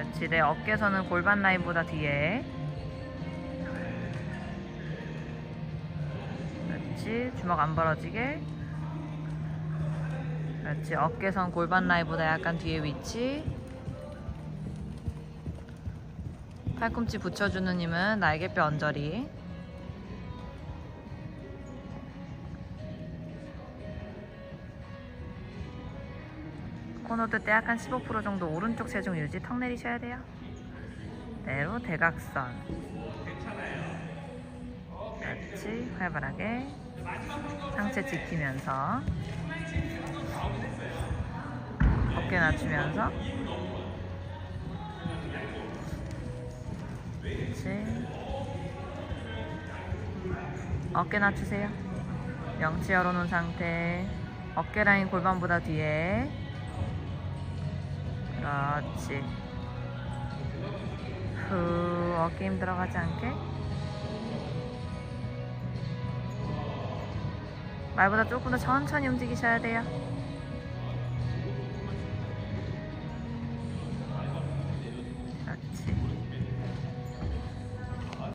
그렇지. 내 어깨선은 골반 라인보다 뒤에. 그렇지. 주먹 안 벌어지게. 그렇지. 어깨선 골반 라인보다 약간 뒤에 위치. 팔꿈치 붙여주는 힘은 날개뼈 언저리. 코너 들때 약간 15% 정도 오른쪽 체중 유지 턱 내리셔야 돼요. 내로 대각선. 그렇지. 활발하게. 상체 지키면서. 어깨 낮추면서. 그렇지. 어깨 낮추세요. 명치 열어놓은 상태. 어깨 라인 골반보다 뒤에. 그렇지. 후, 어깨 힘 들어가지 않게. 말보다 조금 더 천천히 움직이셔야 돼요.